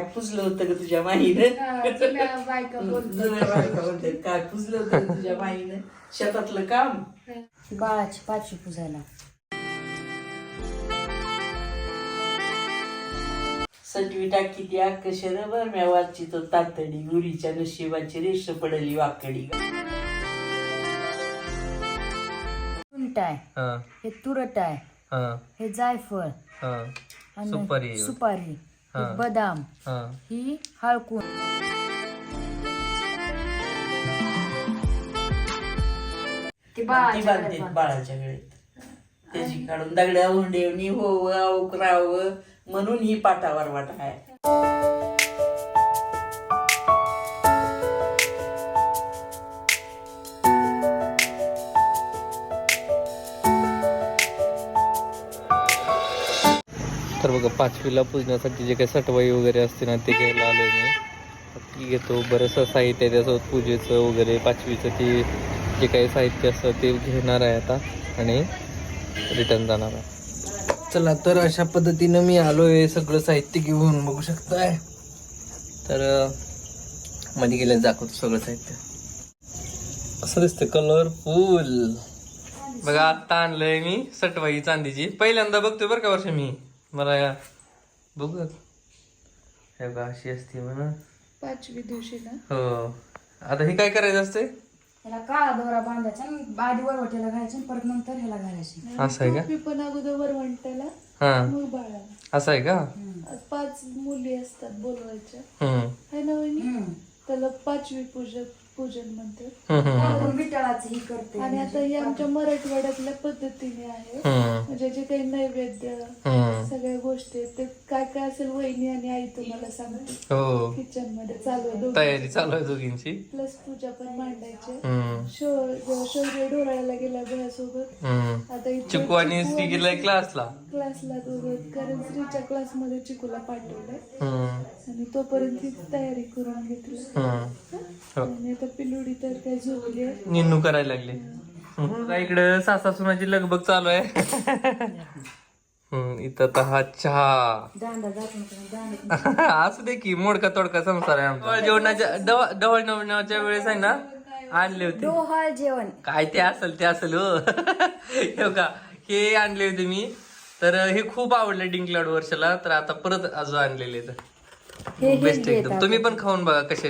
काय पुजलं होतं ग तुझ्या माईनं? बायका काय पुजलं होतं तुझ्या माईनं? शेतातलं काम? बाळाची पाचवी पुजायला. सटवी टाकी ती अक्कशर बर म्या वाची तो तातडी गुरीच्या नशिबाची रेष पडली वाकडी सुंट आहे. हा. हे तुरट आहे. हा. हे जायफळ. हा. सुपारी. सुपारी. हे. बदाम. हा. ही हळकून ते ती बाळाच्या बांधते गळ्यात बाळाच्या गळ्यात त्याची काढून दगड्या हुंडेवणी होव अवकराव म्हणून ही पाटावर वाट आहे. बघा पाचवीला पूजण्यासाठी जे काही सटवाई वगैरे असते ना ते घ्यायला आलोय मी. ती घेतो बरंचसं साहित्य आहे त्यासोबत पूजेचं वगैरे पाचवीचं ते जे काही साहित्य असतं ते घेणार आहे आता आणि रिटर्न जाणार आहे. चला तर अशा पद्धतीनं मी आलोय सगळं साहित्य घेऊन बघू शकताय. तर मध्ये गेल्यास दाखवतो सगळं साहित्य. असं दिसतं कलरफुल बघा आता आणलंय मी सटवाई चांदीची. पहिल्यांदा बघतोय बरं का वर्ष मी. मला या. बघू हे बघा अशी असते म्हणून. पाचवी दिवशी ना हो. आता हे काय करायचं असते ह्याला काळा दोरा बांधायचा आणि आधी वरवटीला घालायचं आणि परत नंतर ह्याला घालायचे. असं आहे का? टोपी पण अगोदर वरवंटाला हा. मग बाळाला. असं आहे का? आज पाच मुली असतात बोलवायच्या. हम्म. है ना वहिनी हम्म. त्याला पाचवी पूजन पूजन हम्म, आपण विठ्ठलाचं ही करते आणि आता ही आमच्या मराठवाड्यातल्या पद्धतीने आहे. म्हणजे जे काही नैवेद्य. सगळ्या गोष्टी आहेत, ते काय काय असेल वहिनी आणि आई तुम्हाला सांगते. हो. किचनमध्ये चालू. तयारी चालू आहे दोघींची. प्लस पूजा पण मांडायची शौर्य डोराळ्याला गेला घरासोबत. आता चिकू आणि श्री गेलाय क्लासला क्लासला दोघं कारण श्रीच्या क्लासमध्ये चिकूला पाठवलंय. आणि तोपर्यंत तयारी करून घेतली. हो. आणि आता पिलुडी तर काय झोपली आहे. निन्नू करायला लागले. हम्म. इकडं सासा सुनाची लगबग चालू आहे. हम्म, इथं तर हा चहा. दांडा दांडा असू दे की मोडका तोडका संसार आहे आमचा. डवळ जेवणाच्या डवळ डवळ जेवणाच्या वेळेस आहे ना आणले होते. डोहाळ जेवण. काय ते असेल ते असेल हो. हे का हे आणले होते मी. तर हे खूप आवडले डिंक लाडू वर्षाला. तर आता परत अजून आणलेले तर हे बेस्ट एकदम. तुम्ही पण खाऊन बघा कसे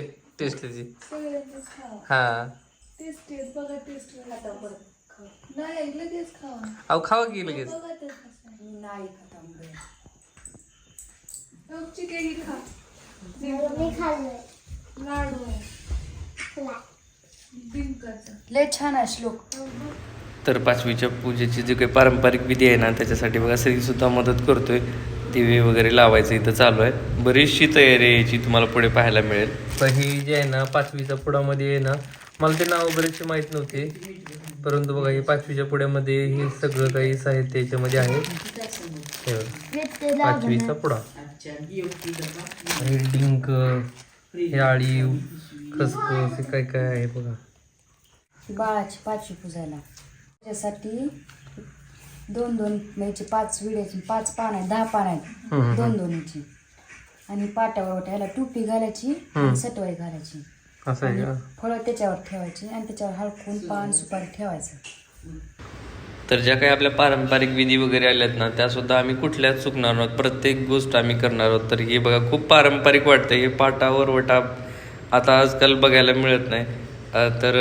खावा. हा. टेस्ट आहे बघा टेस्ट नाही लगेच खावा. अहो खावा की लगेच. लय छान आहे श्लोक. तर पाचवीच्या पूजेची जी काही पारंपरिक विधी आहे ना त्याच्यासाठी बघा स्त्री सुद्धा मदत करतोय. दिवे वगैरे लावायचं इथं चालू आहे. बरीचशी तयारी आहे याची तुम्हाला पुढे पाहायला मिळेल. तर ही जी आहे ना पाचवीच्या पुढामध्ये आहे ना मला ते नाव बरेचसे माहीत नव्हते. परंतु बघा हे पाचवीच्या पुढ्यामध्ये हे सगळं काही साहित्य याच्यामध्ये आहे. हे बघा. पाचवीचा पुढा. हे डिंक हे आळीव खसखस हे काय काय आहे बघा. बाळाची पाचवी पुजायला त्याच्यासाठी दोन दोन म्हणजे पाच विड्याची पाच पान आहेत दहा पान आहेत. दोन दोन्हीची आणि पाट्यावर ह्याला टोपी घालायची आणि सटवाई घालायची. असं आहे का? फळं त्याच्यावर ठेवायची आणि त्याच्यावर हळकून पान सुपारी ठेवायचं. तर ज्या काही आपल्या पारंपरिक विधी वगैरे आल्यात ना त्या सुद्धा आम्ही कुठल्याच चुकणार आहोत प्रत्येक गोष्ट आम्ही करणार आहोत. तर हे बघा खूप पारंपरिक वाटतं. हे पाटावर वटा आता आजकाल बघायला मिळत नाही. तर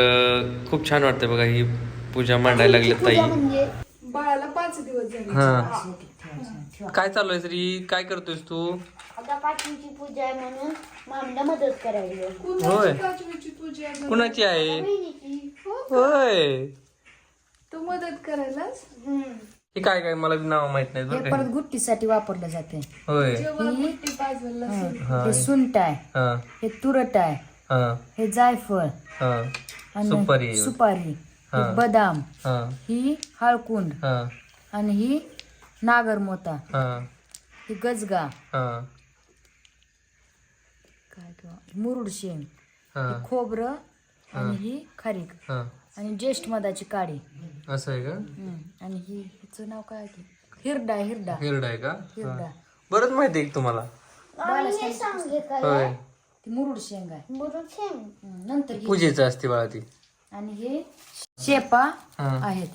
खूप छान वाटतं बघा ही पूजा मांडायला लागली ताई. बाळाला पाच दिवस झाले. हा. काय चालू आहे श्री? काय करतोयस तू? आता पाचवीची पूजा आहे म्हणून मामीला मदत करायला होय कुणाची पाचवीची पूजा आहे? कुणाची आहे? बहिणीची. होय. तू मदत करायलाच हे काय काय? मला नाव माहीत नाही हे परत गुट्टीसाठी वापरलं जाते. होय. जेव्हा मोठी पाजवला हा. हे सुंट आहे. हा. हे तुरट आहे. हा. हे जायफळ. हा. आणि सुपारी. सुपारी. हा. बदाम हा. ही हळकुंड हा. आणि ही नागरमोता. हा. ही गजगा. हा. काय किंवा मुरुड शेंग हा. हे खोबरं आणि ही खारीक. हा. आणि ज्येष्ठ मधाची काडी. असं आहे का? हम्म. आणि ही हिचं नाव काय आहे ते? हिरडा हिरडा. हिरडा आहे का? हिरडा. बरंच माहिती आहे का तुम्हाला. आणि सांग काय होय. ती मुरुड शेंग आहे. बुरुक शेंग हं, नंतर ही पूजेचं असते बाळा ती. आणि हे शेपा हा. आहेत.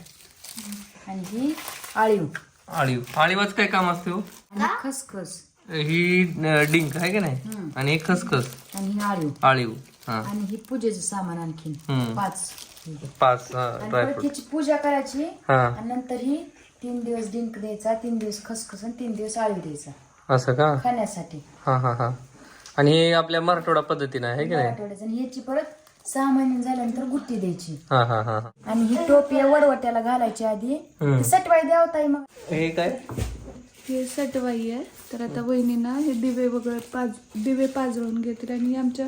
आणि ही आळीव. आळीव. आळीवाच काय काम असते हो? आणि खसखस. ही अं, डिंक आहे की नाही? आणि एक खसखस. आणि ही आळीव. आळीव. हा. आणि ही पूजेचं सामान आणखीन. हम्म. पाच. पाच आणि परत ड्रायफ्रूट हिची पूजा करायची. हा. आणि नंतर ही तीन दिवस डिंक द्यायचा तीन दिवस खसखस आणि तीन दिवस आळीव द्यायचा. असं का? खाण्यासाठी. हा हा हा. आणि हे आपल्या मराठवाडा पद्धतीनं आहे की नाही? आठवड्याचं आणि ह्याची परत सहा महिने झाल्यानंतर गुट्टी द्यायची. हा हा हा हा. आणि ही टोपी वडवट्याला घालायची आधी हम्म. सटवाई द्यावताई मग. हे काय? हे सटवाई आहे. तर आता वहिनीना हे दिवे वगैरे पाज दिवे पाजवून घेतील आणि हे आमच्या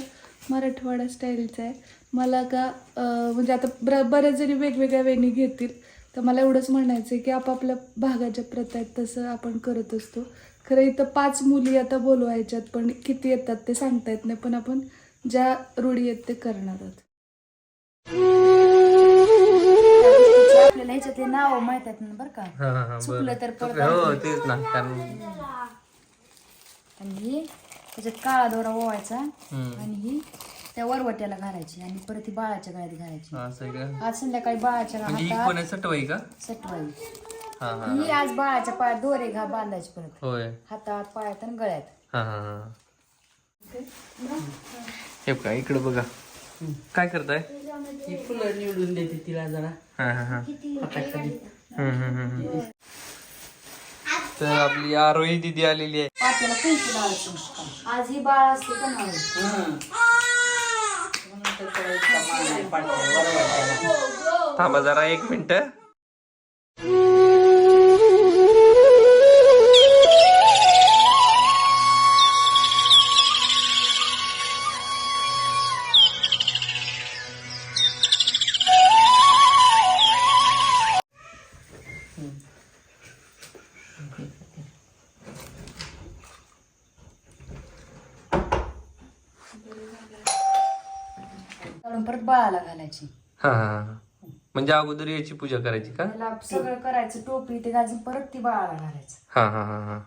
मराठवाडा स्टाईलचं आहे. मला का अं, म्हणजे आता बर बऱ्याच जणी वेगवेगळ्या वेणी घेतील. तर मला एवढंच म्हणायचं आहे की आपापल्या भागाच्या प्रथा आहेत तसं आपण करत असतो. खरं इथं पाच मुली आता बोलवायच्यात पण किती येतात ते सांगता येत नाही. पण आपण ज्या रूढी आहेत ते करणार आहोत. आपल्याला ह्याच्यातले नाव माहीत आहेत ना बरं का? हा हा हा चुकलं तर परत हो तेच ना कारण आणि ही त्याच्यात काळा दोरा ओवायचा हम्म. आणि ही त्या वरवट्याला घालायची आणि परत ही बाळाच्या गळ्यात घालायची. असं आहे का? आज संध्याकाळी बाळाच्या म्हणजे ही हातात सटवाई का? सटवाई. हा हा ही. आज बाळाच्या पायात दोरे घा बांधायची परत. होय. हातात पायात आणि गळ्यात. हा हा हा. हे का इकडे बघा. काय करताय? ही फुलं निवडून देते तिला जरा. हा हा हा. हाताखाली हम्म, हम्म, हम्म, हम्म. तर आपली आरोही दिदी आलेली आहे. लावायचं आज ही बाळ असते का नाही? हं. म्हणून तर त्याला इतका मान आहे पाठीवर, वरवाट्याला. थांबा जरा एक मिनिट. घालायची हा म्हणजे अगोदर याची पूजा करायची का? त्याला सगळं करायचं टोपी ते घालायचं परत ती बाळाला घालायचं. हा हा हा हा.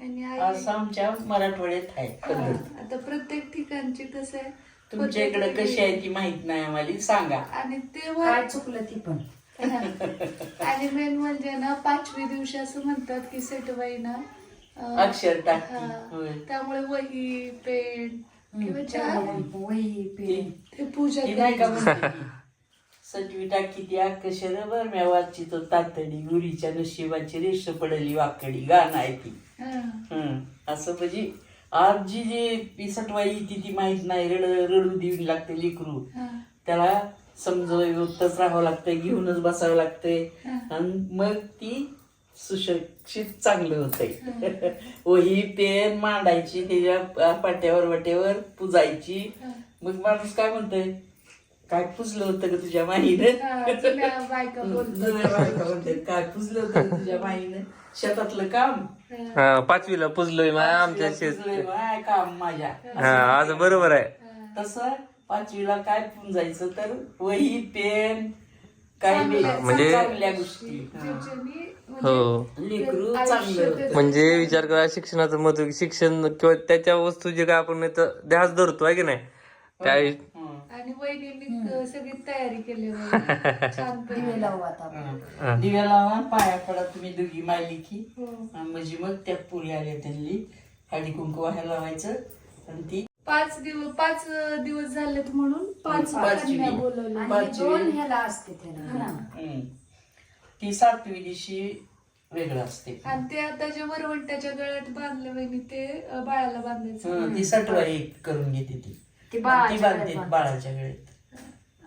आणि आई असं आमच्या मराठवाड्यात आहे पद्धत आता प्रत्येक ठिकाणची कसं आहे तुमच्या इकडे कशी आहे ती माहीत नाही आम्हाला सांगा. आणि तेव्हा काय चुकलं ती पण. आणि मेन म्हणजे ना पाचवी दिवशी असं म्हणतात की सेटवाई ना अं, अक्षर टाकते हा. होय. त्यामुळे वही पेन ते पूजा ती नाही का करायची. म्हणते ती? सटवी टाकी ती अक्षर बर म्या वाची तो तातडी गुरीच्या नशिबाची रेष पडली वाकडी गाणं आहे ती हा. हं. असं म्हणजे आज जी जी ती सटवाई ती ती माहीत नाही रड रडू देवी लागते लेकरू. त्याला समजवतच राहावं लागतंय घेऊनच बसावं लागतंय आणि मग ती सुशिक्षित चांगलं होतंय. वही पेन मांडायची त्याच्या पाट्यावर वाट्यावर पुजायची. मग माणूस काय म्हणतोय? काय पुजलं होतं का तुझ्या माईनं? काय पुजलं होतं तुझ्या माईनं? शेतातलं काम? हा. पाचवीला पुजलोय आमच्या शेत काम माझ्या. हा आज बरोबर आहे. तसं पाचवीला काय पुंजायचं तर वही पेन काही म्हणजे- चांगल्या गोष्टी ज्याच्यानी हो लेकरू चांगलं होतं. म्हणजे विचार करा शिक्षणाचं महत्त्व शिक्षण किंवा त्याच्या वस्तू जे काय आपण इथं ध्यास धरतो आहे की नाही त्या हं. आणि वहिनींनी अं, सगळी तयारी केली होती. छान दिवे लावू आता आपण. हं. दिव्या लावा पाया पडा तुम्ही दोघी मायली की हो. म्हणजे मग त्या पुरी आल्या त्यांनी हळदी कुंकू व्हायला लावायचं आणि ती पाच दिवस पाच दिवस झालेत म्हणून पाच आणि पाचवी. दोन ह्याला असते त्याला. हा. ती सातवी दिवशी वेगळं असते. आणि ते आता जे वरवंट्याच्या गळ्यात बांधले वहिनी ते अं, बाळाला बांधायचं. हं, ती सटवा एक करून घेते ती. ती बाळाच्या ती बांधते गळ्यात बाळाच्या गळ्यात.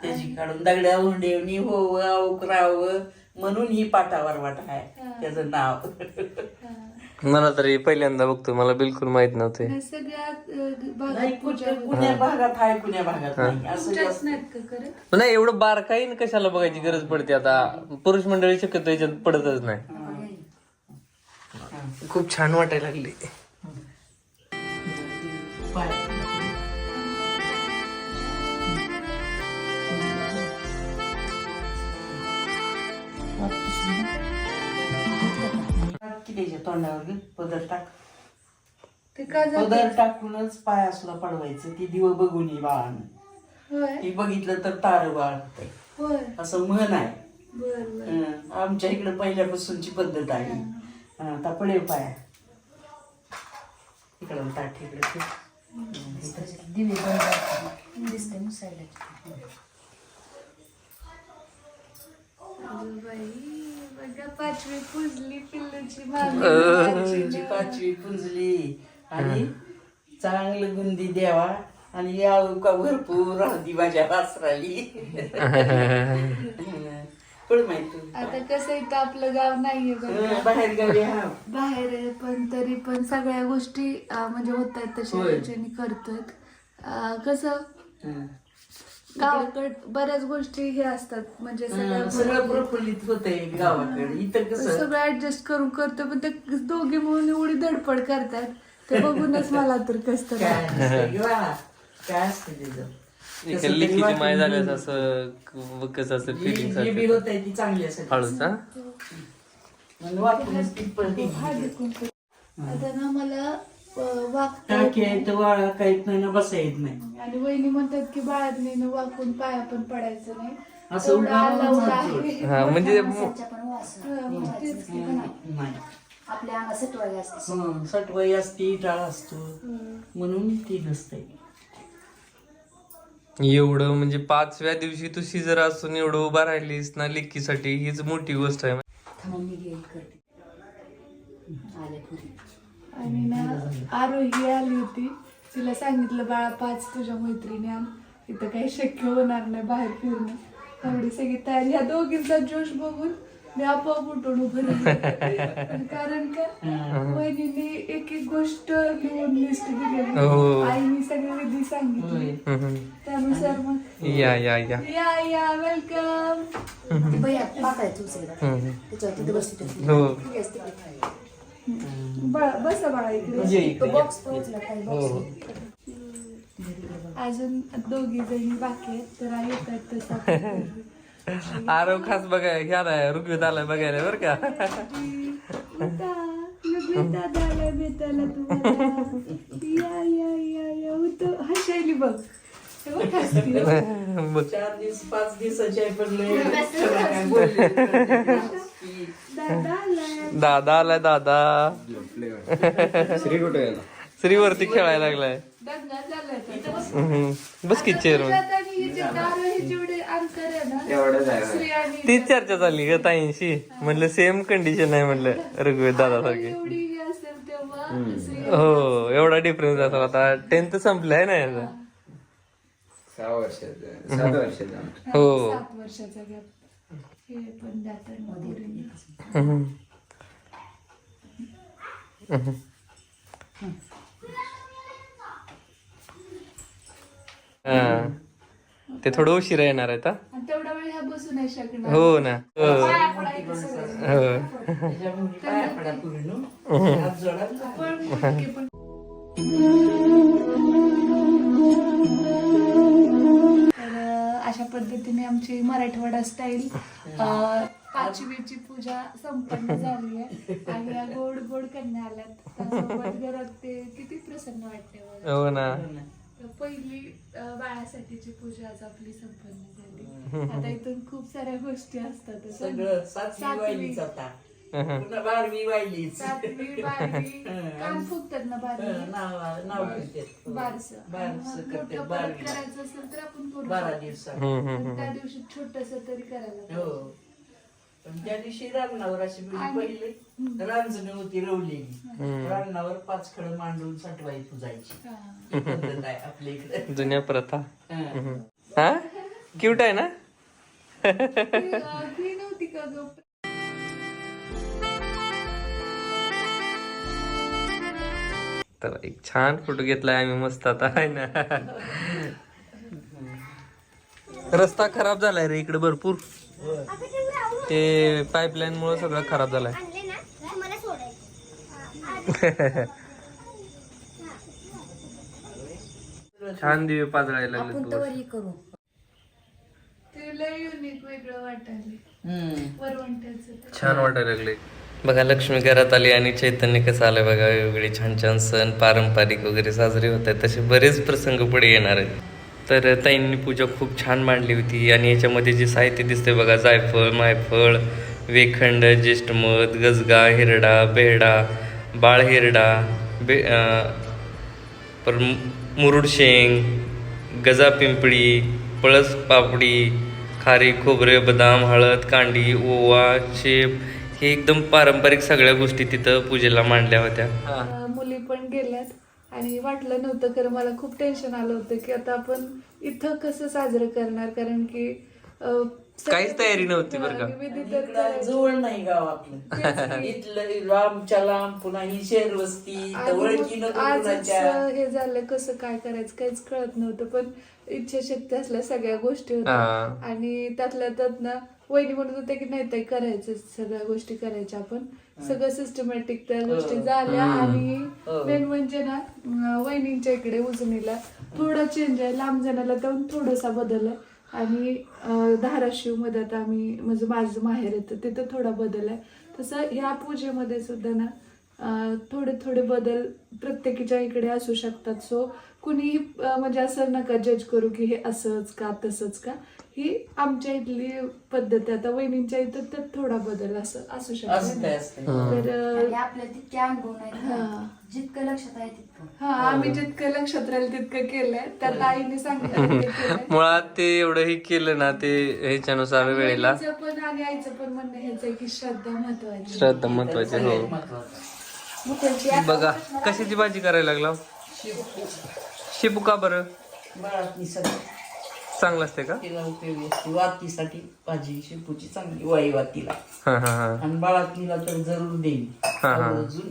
त्याची काढून दगड्या हुंडेवणी होव राहावं म्हणून ही पाटावर वाट आहे. त्याचं नाव. हा. मला तरी पहिल्यांदा बघतो मला बिलकुल माहीत नव्हते. आणि सगळ्यात अं, नाही भागात पूजा कुठं- कुण्या भागात आहे कुण्या भागात नाही असं तुमच्याच जास्त. नाहीत का करत नाही एवढं बारकाईन कशाला बघायची गरज पडते आता? पुरुष मंडळी शक्यतो याच्यात पडतच नाही. खूप छान वाटायला लागली. पाय. त्याच्या तोंडावर पदर टाक. ते का जाते? पदर टाकूनच पाय असला पडवायचं ती दिव बघून ये बाळानं. होय. ती बघितलं तर तार बाळ असं म्हण आहे. हं, आमच्या इकडे पहिल्यापासूनची पद्धत आहे. हं, आता पडेल पाया. इकडं ताट इकडे ठेव. दिवे बंद आहेत. दिसते मग साईडला अगं बाई. पाचवी पुजली पिल्लूची मामी पाचवी पुंजली. आणि चांगलं गुंदी द्यावा आणि याव का भरपूर राहती माझ्या वासराली. पण माहिती? आता कसं इथं आपलं गाव नाहीये बघा बाहेर गावी हा. बाहेर आहे पण तरी पण सगळ्या गोष्टी अं, म्हणजे होत आहेत तशा होय. ह्याच्याने करतोय अं, कसं? हं. गावाकड बऱ्याच गोष्टी हे असतात. म्हणजे सगळ्या सगळं प्रफुल्लित होतंय गावाकडे. इथं कसं सगळं ऍडजस्ट करून करतो पण ते दोघे म्हणून एवढी धडपड करतात. ते बघूनच मला तर कस तर काय नसतं ग बाळा. काय असतं त्याचं एका कसं तरी लिखीची माय वाटून झाल्यास घेऊन- असं क- कसं असं जी- फिलिंग जी बी होत आहे ती चांगली असेल हळूचा म्हणून वाटूनच ती पण ती आता ना मला वागता टाकी आहे तर वाळा काहीत नाही ना बसा येत नाही. आणि वहिनी म्हणतात की बाळात वाकून पाया पण पडायचं नाही. असं. आहे. हा म्हणजे माणसाच्या पण वास. हं, तेच की. नाही. आपल्या अंगात सटवायला असते. हं, सटवाई असती टाळ असतो. म्हणून ती नसते. एवढं म्हणजे पाचव्या दिवशी तू शिजर असून एवढं उभा राहिलीस ना लिकीसाठी हीच मोठी गोष्ट आहे. थांबून मी घेईल करते. आले पुरी. आणि ना आरोही आली होती. तिला सांगितलं बाळा पाच तुझ्या मैत्रिणी आण. इथं काही शक्य होणार नाही बाहेर फिरणं. एवढी सगळी तयारी. ह्या दोघींचा जोश बघून मी आपोआप उठून उभं राहिले. कारण का? वहिनीने एक एक गोष्ट लिहून लिस्ट हो. दिलेली आईने सगळे विधी सांगितले. त्यानुसार मग या या या. या या वेलकम पाकळ्या तुळस हम्म. त्याच्यावर तिथे बसली हो. बसा बाळा इकडे म्हणजे इकडे तो बॉक्स पोहोचला काही बॉक्स अजून दोघी जणी बाकी आहेत तर तसं आरव खास बघा ह्याला रुग्वीत आलाय बघायला बरं का उठा, आलाय भेटायला तुम्हाला. या या या या उठ हे हसती. बघ चार दिवस पाच दिवसाची. दादा आलाय. दादा दादा. श्रीवरती खेळायला लागलाय. बस. की चेअर हे श्री तीच चर्चा चालली ग ताईंशी. म्हणलं सेम कंडिशन आहे म्हणलं रघुवीर दादा सारखी हे असेल तेव्हा श्री हो एवढा डिफरन्स असेल आता. टेन्थ संपलाय ना याचा. सहा वर्षाचा सात वर्षाचा हो. सात वर्षाचा गॅप. हे पण दाता हम्म. हा. ते थोडं उशिरा येणार आहे आता आणि तेवढा वेळ ह्या बसू नाही शकणार. हो ना. हो. पाया पडायचं सगळं. हो. त्याच्यामुळे पाया पडा पूर्ण हात जोडा पण पण अशा पद्धतीने आमची मराठवाडा स्टाईल पाचवीची पूजा संपन्न झाली आहे. आणि या गोड गोड कन्या आल्यात. त्यासोबत घरात ते किती प्रसन्न वाटते. हो ना. तर पहिली अं, बाळासाठीची पूजा आज आपली संपन्न झाली. आता इथून खूप साऱ्या गोष्टी असतात सगळं सातवी पुन्हा बारवी वाहिलीच सातवी बारवी. कान फुगतात ना बारवी? हं, नाव नाव ठेवतात. बारस. बारस करते बारवी. करायचं असेल तर आपण करू बारा शकतो. दिवसात. हम्म, हम्म, पण त्या दिवशी छोटस तरी करायला हो. पण त्या दिवशी रांगणावर अशी पहिले रांजण होती रवलेली. रांगणावर पाच खड मांडून साठवाई पुजायची. हा. ही पद्धत आहे आपल्या इकडे. जुन्या प्रथा. हं. हा? क्यूट आहे ना? ती, अं, ही नव्हती का ग? तर एक छान फोटो घेतलाय आम्ही मस्त आता आहे ना? रस्ता खराब झालाय रे इकडे भरपूर. ते पाईपलाईन मुळे सगळं खराब झालाय. आणले ना तुम्हाला सोडायचं छान दिवे पाजळायला लागले आपण तर करू. ते लय युनिक वेगळं वाटायला. वरवंट्याचं. ते. छान वाटायला लागले बघा लक्ष्मी घरात आली आणि चैतन्य कसं आलं बघा वेगवेगळे छान छान सण पारंपरिक वगैरे साजरे होत आहेत. तसे बरेच प्रसंग पुढे येणार आहेत. तर ताईंनी पूजा खूप छान मांडली होती आणि याच्यामध्ये जे साहित्य दिसते बघा जायफळ मायफळ वेखंड ज्येष्ठमध गजगा हिरडा बेहडा बाळ हिरडा बे पर मुरुड शेंग गजा पिंपळी पळस पापडी खारी खोबरे बदाम हळद कांडी ओवा शेप हे एकदम पारंपरिक सगळ्या गोष्टी तिथं पूजेला मांडल्या होत्या. अं, मुली पण गेल्यात. आणि वाटलं नव्हतं खरं मला खूप टेन्शन आलं होतं की आता आपण इथं कसं साजरं करणार? कारण की अं, काहीच तयारी नव्हती बरं का? हा, विधी तर इकडं करायचे. जवळ नाही गाव आपलं इथलं लांबच्या लांब पुन्हा ही शहर वस्ती ओळखी मग नको आजच कुणाच्या? हे झालं कसं काय करायचं काहीच कळत नव्हतं. पण इच्छाशक्ती असल्या सगळ्या गोष्टी होत्या. हा. आणि त्यातल्या त्यात ना वहिनी म्हणत होते की नाही ताई करायचं सगळ्या गोष्टी करायच्या आपण. सगळं सिस्टमॅटिक त्या गोष्टी झाल्या आणि. मेन म्हणजे ना अं, वहिनींच्या इकडे उजनीला थोडं चेंज आहे. लांब जाण्याला जाऊन थोडासा बदल आहे. आणि अं, धाराशिवमध्ये आता आम्ही म्हणजे माझं माहेर येतं तिथं थोडा बदल आहे. तसं ह्या पूजेमध्ये सुद्धा ना अं, थोडे थोडे बदल प्रत्येकीच्या इकडे असू शकतात. सो कुणी अं, म्हणजे असं नका जज करू की हे असंच का तसंच का. ही आमच्या इथली पद्धत आहे आता वहिनींच्या इथं तर थोडा बदल असं असू शकतो. तर आणि आपल्याला तितके अनुभव नाही हा. जितकं लक्षात आहे तितकं. हा आम्ही जितकं लक्षात राहील तितकं केलंय. त्यात आईने सांगितलं ते केलंय. मुळात ते एवढंही केलं ना ते ह्याच्यानुसार वेळेला. पण आणि आईचं पण म्हणणं हेच आहे की श्रद्धा महत्वाची. श्रद्धा महत्वाची हो. महत्वाचं. मग त्यांची बघा कशाची भाजी करायला लागला? शेपू का बरं? चांगलं असते का? तिला उपयोगी असते. वातीसाठी भाजी शेपूची चांगली वाई वातीला. हा हा हा. आणि बाळातलीला तर जरूर देईल हा, हा. अजून.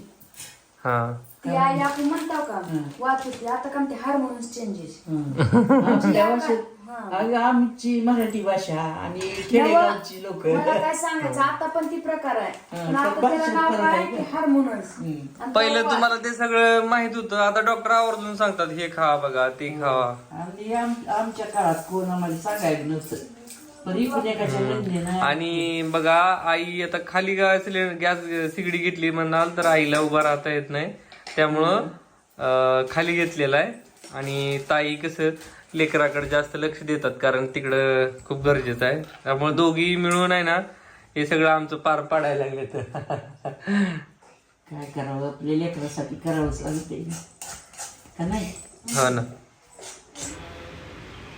हा. ती आई आपण म्हणतो का? वाच होती आता का ते हार्मोन्स चेंजेस हं. आमच्या अगं आमची मराठी भाषा आणि खेडेगावची लोक. मला काय सांगायचं आता पण ती प्रकार आहे. हा, पण पण आता त्याला भाषेत नाव फरक काय आहे का? हार्मोनल्स पहिलं तुम्हाला ते सगळं माहीत होतं. आता डॉक्टर आवर्जून सांगतात हे खा बघा ते खावा. आणि आम- आमच्या काळात कोण आम्हाला सांगायला नव्हतं. पण इकडे एकाच्या म्हणले ना आणि बघा आई आता खाली गा सिलेंडर गॅस सिगडी घेतली म्हणाल तर आईला उभा राहता येत नाही. त्यामुळं अं, खाली घेतलेला आहे. आणि ताई कसं लेकराकडे जास्त लक्ष देतात कारण तिकडं खूप गरजेचं आहे. त्यामुळे दोघी मिळून आहे ना हे सगळं आमचं पार पाडायला लागले तर काय करावं? आपल्या लेकरासाठी करावंच लागते का नाही? हो ना.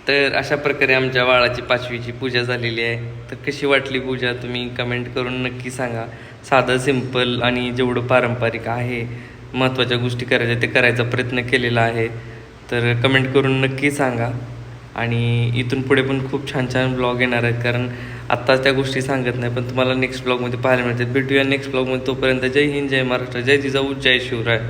तर अशा प्रकारे आमच्या बाळाची पाचवीची पूजा झालेली आहे. तर कशी वाटली पूजा तुम्ही कमेंट करून नक्की सांगा. साधं सिंपल आणि जेवढं पारंपरिक आहे महत्त्वाच्या गोष्टी करायच्या ते करायचा प्रयत्न केलेला आहे. तर कमेंट करून नक्की सांगा. आणि इथून पुढे पण खूप छान छान ब्लॉग येणार आहेत. कारण आत्ताच त्या गोष्टी सांगत नाही पण तुम्हाला नेक्स्ट ब्लॉगमध्ये पाहायला मिळतात भेटूया नेक्स्ट ब्लॉगमध्ये तोपर्यंत जय हिंद जय महाराष्ट्र. जय जिजाऊ जय शिवराय.